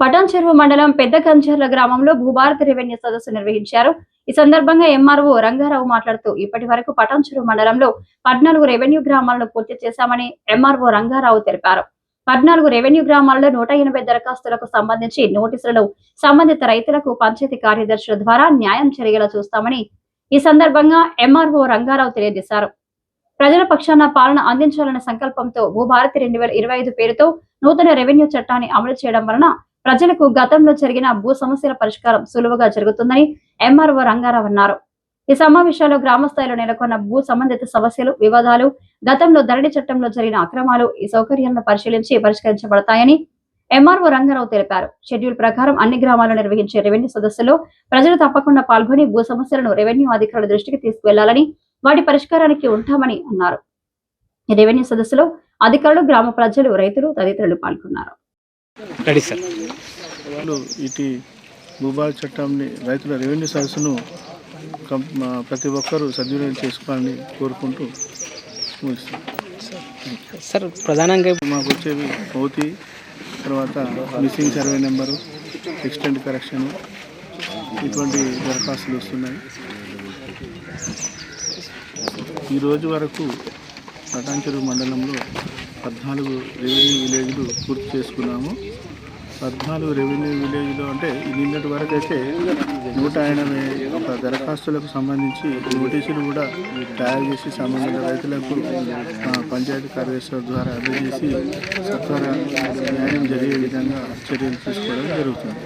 పటాన్ చెరువు మండలం పెద్ద కంచర్ల గ్రామంలో భూభారత రెవెన్యూ సదస్సు నిర్వహించారు. ఈ సందర్భంగా ఎంఆర్ఓ రంగారావు మాట్లాడుతూ ఇప్పటి వరకు పటాన్ చెరువు మండలంలో పద్నాలుగు రెవెన్యూ గ్రామాలను పూర్తి చేశామని ఎంఆర్ఓ రంగారావు తెలిపారు. పద్నాలుగు రెవెన్యూ గ్రామాల్లో నూట ఎనభై దరఖాస్తులకు సంబంధించి నోటీసులను సంబంధిత రైతులకు పంచాయతీ కార్యదర్శుల ద్వారా న్యాయం జరిగేలా చూస్తామని ఈ సందర్భంగా ఎంఆర్ఓ రంగారావు తెలియజేశారు. ప్రజల పక్షాన పాలన అందించాలన్న సంకల్పంతో భూభారతి రెండు వేల ఇరవై ఐదు పేరుతో నూతన రెవెన్యూ చట్టాన్ని అమలు చేయడం వలన ప్రజలకు గతంలో జరిగిన భూ సమస్యల పరిష్కారం సులువుగా జరుగుతుందని ఎంఆర్ఓ రంగారావు అన్నారు. ఈ సమావేశాల్లో గ్రామ స్థాయిలో నెలకొన్న భూ సంబంధిత సమస్యలు వివాదాలు గతంలో ధరణి చట్టంలో జరిగిన అక్రమాలు ఈ సౌకర్యాలను పరిశీలించి పరిష్కరించబడతాయని ఎంఆర్ఓ రంగారావు తెలిపారు. షెడ్యూల్ ప్రకారం అన్ని గ్రామాల్లో నిర్వహించే రెవెన్యూ సదస్సులో ప్రజలు తప్పకుండా పాల్గొని భూ సమస్యలను రెవెన్యూ అధికారుల దృష్టికి తీసుకువెళ్ళాలని వాటి పరిష్కారానికి ఉంటామని అన్నారు. ఈ రెవెన్యూ సదస్సులో అధికారులు గ్రామ ప్రజలు రైతులు తదితరులు పాల్గొన్నారు. Ready sir. వాళ్ళు ఇటు భూభాగ చట్టంని రైతుల రెవెన్యూ సదస్సును ప్రతి ఒక్కరూ సద్వినియోగం చేసుకోవాలని కోరుకుంటూ సార్ ప్రధానంగా మాకు వచ్చేవి ఓతి తర్వాత missing survey number extend correction ఇటువంటి దరఖాస్తులు వస్తున్నాయి. ఈ రోజు వరకు పటాన్చెరు మండలంలో పద్నాలుగు రెవెన్యూ విలేజ్లు పూర్తి చేసుకున్నాము. పద్నాలుగు రెవెన్యూ విలేజ్లో అంటే నిన్నటి వరకు అయితే నూట ఎనభై ఒక దరఖాస్తులకు సంబంధించి నోటీసులు కూడా తయారు చేసి సంబంధిత రైతులకు పంచాయతీ కార్యదర్శుల ద్వారా అందజేసి సత్వర న్యాయం జరిగే విధంగా చర్యలు తీసుకోవడం జరుగుతుంది.